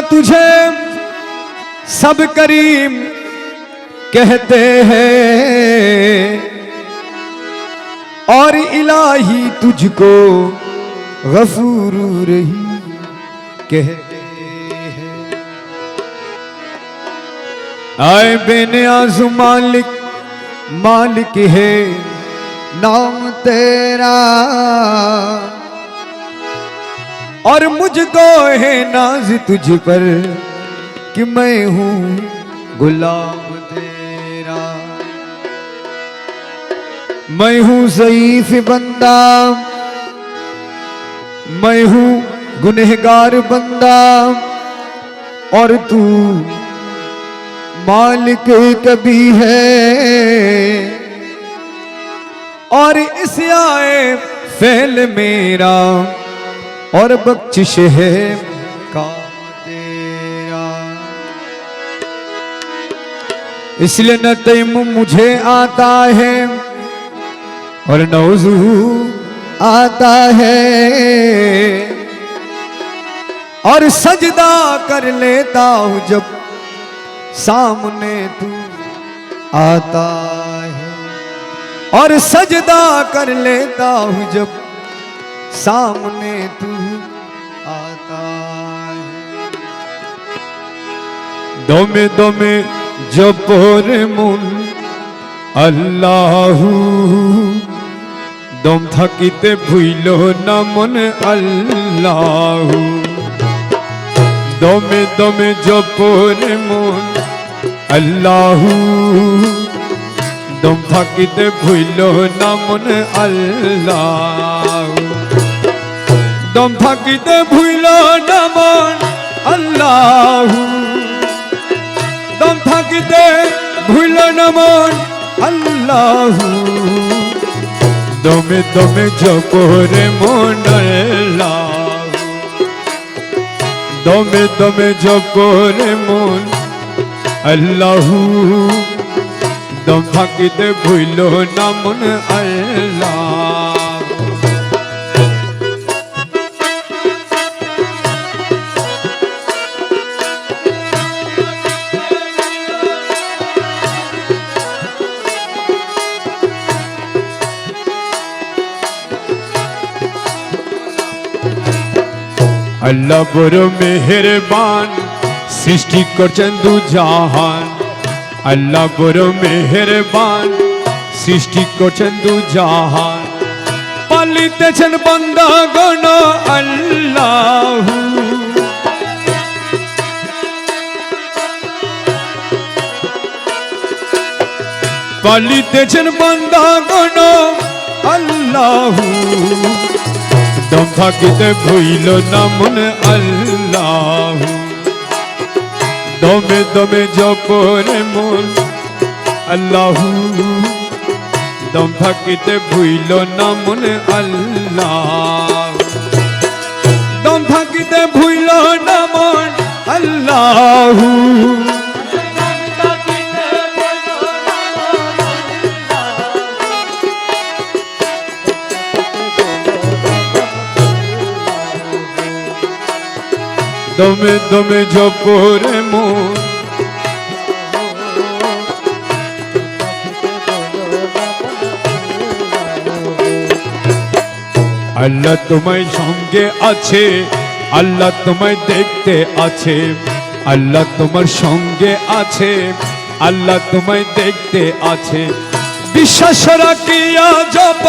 तुझे सब करीम कहते हैं। और इलाही तुझको गफूर रही कहते हैं। आए बेनियाज मालिक मालिक है नाम तेरा। और मुझको है नाज तुझ पर कि मैं हूँ गुलाब तेरा। मैं हूँ ज़ईफ बंदा। मैं हूँ गुनहगार बंदा। और तू मालिक कभी है। और इस आए फैल मेरा। और बख्शिश है काम तेरा। इसलिए न तैम मुझे आता है और नौजू आता है। और सजदा कर लेता हूँ जब सामने तू आता है। और सजदा कर लेता हूँ जब सामने तू आता है দমে দমে জপরে মন আল্লাহু দম থাকিতে ভুইল না মন আল্লাহু দমে দমে জপরে মন আল্লাহু দম থাকিতে ভুইল না মন আল্লাহু দম থাকিতে ভুইল না আল্লাহু। দম থাকিতে ভুইল না আল্লাহু। দমে দমে জপরে মন আল্লাহু। দমে দমে জপরে মন আল্লাহু। দম থাকিতে ভুইল না আল্লাহ। আল্লাহ বড় মেহেরবান, সৃষ্টি করছেন দু জাহান। আল্লাহ বড় মেহেরবান, সৃষ্টি করছেন দু জাহান। পালিতেছেন বন্দা গণ আল্লাহ। পালিতেছেন বন্দা গণ আল্লাহু। দম থাকিতে ভইল না মন আল্লাহ। দমে দমে জপরে মন আল্লাহ, দম থাকিতে ভইল না মন আল্লাহ। দম থাকিতে ভইল না মন আল্লাহ। দমে দমে জপরে মন। আল্লাহ তোমায় সঙ্গে আছে, আল্লাহ তোমায় দেখতে আছে, আল্লাহ তোমার সঙ্গে আছে, আল্লাহ তোমায় দেখতে আছে। বিশ্বাস রাখিয়া জপ,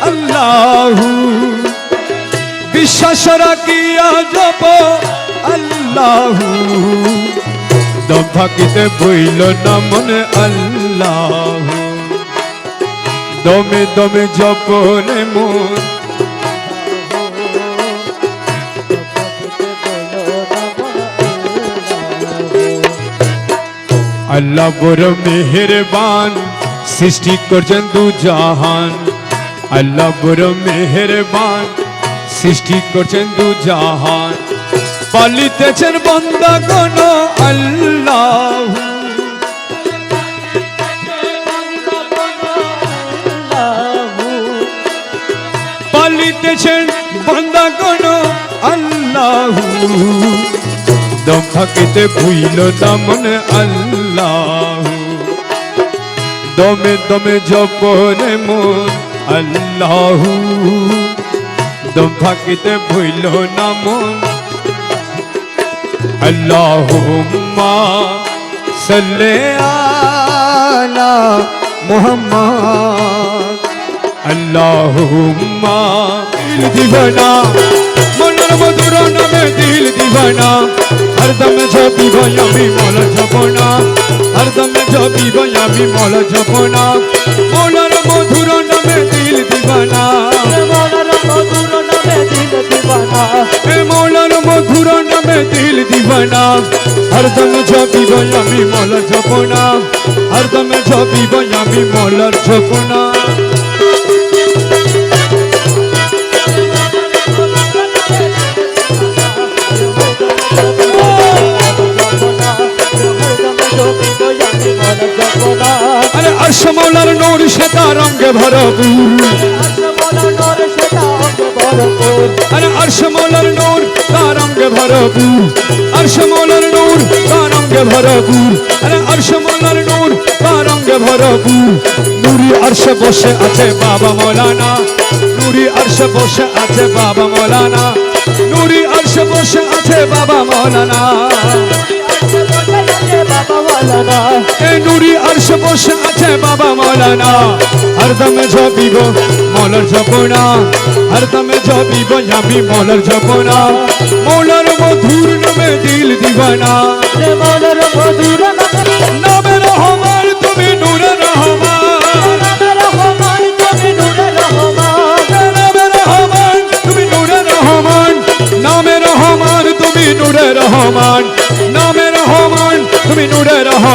আল্লাহু। বিশ্বাস রাখিয়া জপ আল্লাহু। দম থাকিতে বইল না মনে আল্লাহু। দমে দমে জপরে মন। আল্লাহ বড় মেহেরবান, সৃষ্টি করছেন দু জাহান। আল্লাহ বড় মেহেরবান, সৃষ্টি করছেন দু জাহান। পালিতেছেন বন্দা গণ আল্লাহ। পালিতেছেন বন্দা গণ আল্লাহ। দম ভুইল না মনে আল্লাহ। দমে দমে জপরে মন, আল্লাহ। দম ভুইল না মন اللهم صل على محمد اللهم دل دیوانہ মনের মধুর নামে দিল দিবানা। হরদমে ঝপিব আমি মল ঝপনা হরদমে ঝপিব আমি মল ঝপনা মনের মধুর নামে দিল দিবানা। दीवाना ए मौलाना मधुरा ना मैं दिल दीवाना हरदम जबी बयामी मौला जपना हरदम जबी बयामी मौला जपना আরে আশ মৌলার নূর সেতা রঙ্গে ভরপুর আরে আরশ মৌলার নূর, তার রঙ্গে ভরপুর। আরশ মৌলার নূর, তার রঙ্গে ভরপুর। আরে আরশ মৌলার নূর, তার রঙ্গে ভরপুর। নুরি আরশে বসে আছে বাবা মৌলানা। নুরি আরশে বসে আছে বাবা মৌলানা। নুরি আরশে বসে আছে বাবা মৌলানা। এ নুরি আরশে বসে আছে বাবা মৌলানা। হরদমে জপিব মৌলার জপনা। হরদমে জপিব আমি মৌলার জপনা। মৌলার মধুর নামে দিল দিবানা। নামে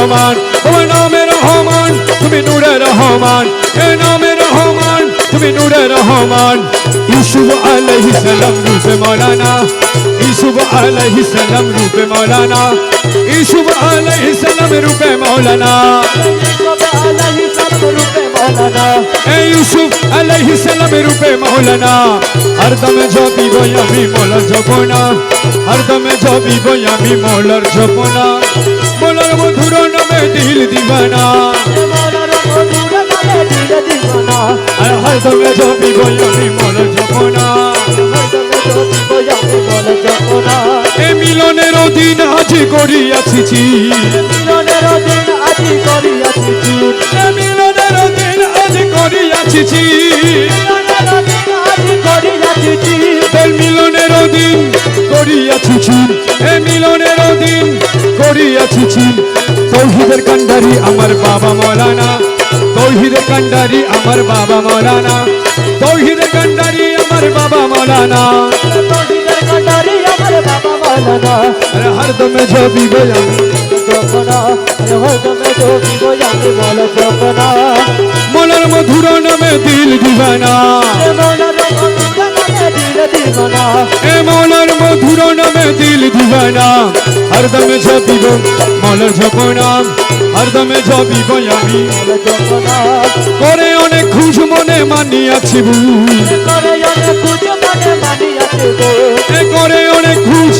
রহমান, ও নামে রহমান, তুমি নূরে রহমান, এ নামে রহমান, তুমি নূরে রহমান। ইসুব আলাইহিস সালাম রূপে মৌলানা ইসুব আলাইহিস সালাম রূপে মৌলানা ইসুব আলাইহিস সালাম রূপে মৌলানা। এ ইউসুফ আলাইহিস সালাম রূপে মৌলানা। হরদমে জপিব আমি মৌলার জপনা। হরদমে জপিব আমি মৌলার জপনা। মৌলার মধুর নামে দিল দিবানা। হরদমে জপিব আমি মৌলার জপনা। এ মিলনের দিন আজ করিয়াছি মিলনের করিয়াছি এ মিলনের দিন করিয়াছি তৌহিদের কান্ডারি আমার বাবা মৌলানা তৌহিদের কান্ডারি আমার বাবা মৌলানা তৌহিদের কান্ডারি আমার বাবা মৌলানা। আরে হরদমে জবি গয়া মনের মধুর নামে দিল দিবানা। এ মৌলার মধুর নামে দিল দিবানা হরদমে জপিব মৌলার জপনা হরদমে জপিব আমি। করে অনেক খুশ মনে মানিয়াছি বুঝ এ করে অনেক খুশ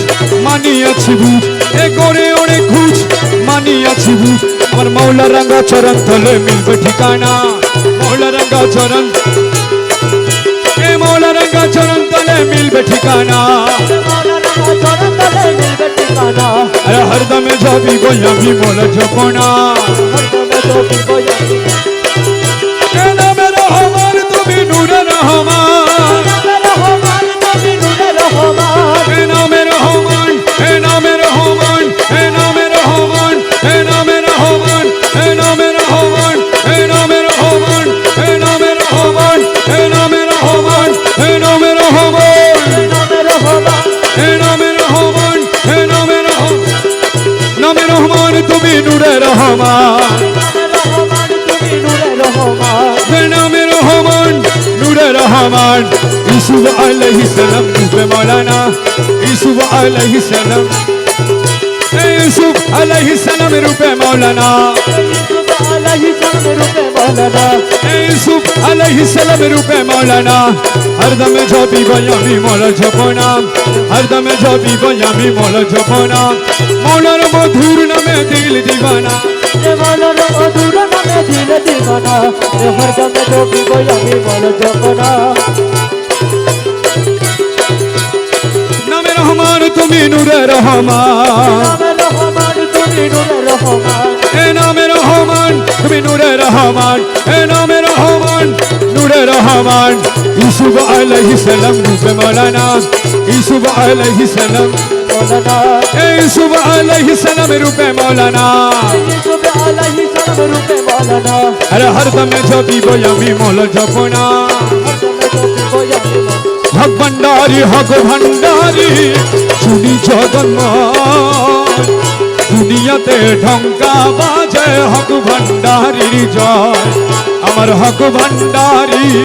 মানিয়াছি বুঝ এ করে অনেক খুশ মানিয়াছি বুঝ আমার মৌলা রঙ্গা চরণ তলে মিলবে ঠিকানা। মৌলা রঙ্গা চরণ রঙ্গা চরণ তলে মিলবে ঠিকানা আরে হরদমে যাবি গোলামি মোলা জপনা এ নামে রহমান তুমি নূরে রহমান রহমান, তুমি নূরে রহমান। বেনামে রহমান নূরে রহমান। ইসুফ আলহি সালাম তুপে মৌলানা। ইসুফ আলহি সালাম। ইসুফ আলহি সালাম রূপে মৌলানা। ইউসুফ আলাইহিস সালাম আমি মৌলা জপনা হরদম জপি আমি মৌলা জপনা মৌলার মধুর নামে দিল দিবানা নামে রহমান তুমি নূরে রহমান নামে তুমি নূরে রহমান এ নামে রহমান নূরে রহমান। ইউসুফ আলাইহিস সালাম রূপে মৌলানা ইউসুফ আলাইহিস সালাম ইউসুফ আলাইহিস সালাম রূপে মৌলানা। আরে হরদম জপি আমি মৌল জপনা জপিব হক ভণ্ডারি হক ভণ্ডারি শুনি জগন্নাথ দুনিয়াতে ঢঙ্কা বাজে হক ভণ্ডারির জয়। আমার হক ভণ্ডারি